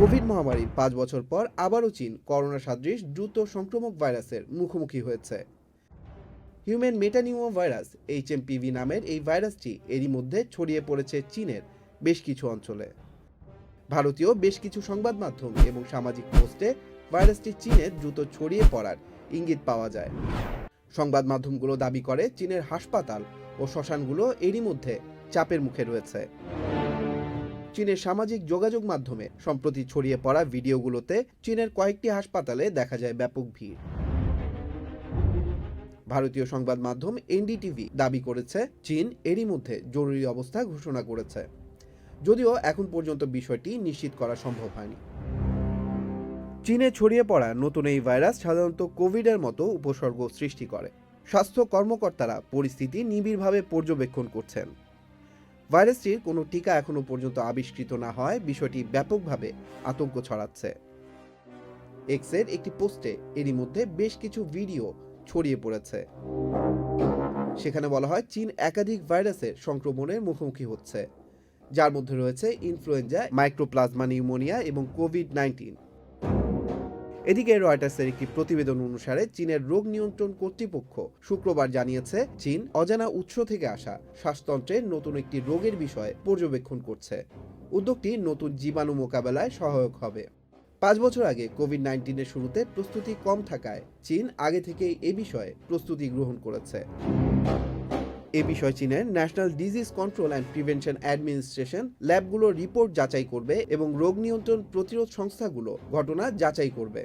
Covid মহামারীর পাঁচ বছর পর আবারও চীন করোনা সাদৃশ দ্রুত সংক্রমক ভাইরাসের মুখোমুখি হয়েছে। হিউম্যান মেটানিউমো ভাইরাস এইচএমপিভি নামের এই ভাইরাসটি এরই মধ্যে ছড়িয়ে পড়েছে চীনের বেশ কিছু অঞ্চলে। ভারতীয় বেশ কিছু সংবাদ মাধ্যম এবং সামাজিক পোস্টে ভাইরাসটি চীনে দ্রুত ছড়িয়ে পড়ার ইঙ্গিত পাওয়া যায়। সংবাদ মাধ্যমগুলো দাবি করে, চীনের হাসপাতাল ও শ্মশানগুলো এরই মধ্যে চাপের মুখে রয়েছে। চীনের সামাজিক যোগাযোগ মাধ্যমে। সম্প্রতি ছড়িয়ে পড়া ভিডিওগুলোতে চীনের কয়েকটি হাসপাতালে দেখা যায় ব্যাপক ভিড়। ভারতীয় সংবাদ মাধ্যম এনডিটিভি দাবি করেছে, চীন এরই মধ্যে জরুরি অবস্থা ঘোষণা করেছে। যদিও এখন পর্যন্ত বিষয়টি নিশ্চিত করা সম্ভব হয়নি। চীনে ছড়িয়ে পড়া নতুন এই ভাইরাস সাধারণত কোভিডের মতো উপসর্গ সৃষ্টি করে। স্বাস্থ্য কর্মকর্তারা পরিস্থিতি নিবিড়ভাবে পর্যবেক্ষণ করছেন। ভাইরাসটির কোনো টিকা এখনও পর্যন্ত আবিষ্কৃত না হয়, বিষয়টি ব্যাপকভাবে আতঙ্ক ছড়াচ্ছে। এক্সের একটি পোস্টে এরই মধ্যে বেশ কিছু ভিডিও ছড়িয়ে পড়েছে। সেখানে বলা হয়, চীন একাধিক ভাইরাসের সংক্রমণের মুখোমুখি হচ্ছে, যার মধ্যে রয়েছে ইনফ্লুয়েঞ্জা, মাইক্রোপ্লাজমা, নিউমোনিয়া এবং কোভিড নাইন্টিন। এদিকে রয়টার্সের একটি প্রতিবেদন অনুসারে চীনের রোগ নিয়ন্ত্রণ কর্তৃপক্ষ শুক্রবার জানিয়েছে, চীন অজানা উৎস থেকে আসা শ্বাসতন্ত্রের নতুন একটি রোগের বিষয়ে পর্যবেক্ষণ করছে। উদ্যোগটি নতুন জীবাণু মোকাবেলায় সহায়ক হবে। পাঁচ বছর আগে কোভিড নাইন্টিনের শুরুতে প্রস্তুতি কম থাকায় চীন আগে থেকেই এ বিষয়ে প্রস্তুতি গ্রহণ করেছে। এ বিষয়ে চীনের national disease control and prevention administration ল্যাবগুলোর report যাচাই করবে এবং রোগ নিয়ন্ত্রণ প্রতিরোধ সংস্থাগুলো ঘটনা যাচাই করবে।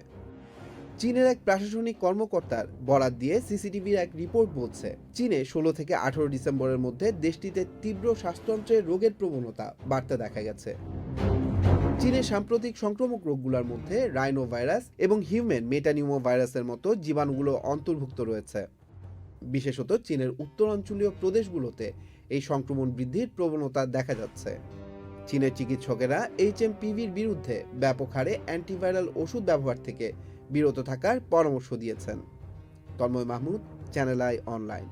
চীনের এক প্রশাসনিক কর্মকর্তার বরাত দিয়ে সিসিটিভির এক রিপোর্ট বলছে, চীনে ষোলো থেকে আঠারো ডিসেম্বরের মধ্যে দেশটিতে তীব্র শ্বাসতন্ত্রের রোগের প্রবণতা বাড়তে দেখা গেছে। চীনের সাম্প্রতিক সংক্রমক রোগগুলোর মধ্যে রাইনো ভাইরাস এবং হিউম্যান মেটানিউমো ভাইরাসের মতো জীবাণুগুলো অন্তর্ভুক্ত রয়েছে। বিশেষত চীনের উত্তরাঞ্চলীয় প্রদেশগুলোতে এই সংক্রমণ বৃদ্ধির প্রবণতা দেখা যাচ্ছে। চীনের চিকিৎসকেরা এইচ এম এইচএমপিভির বিরুদ্ধে ব্যাপক হারে অ্যান্টিভাইরাল ওষুধ ব্যবহার থেকে বিরত থাকার পরামর্শ দিয়েছেন। Tanmoy Mahmud, channel I online.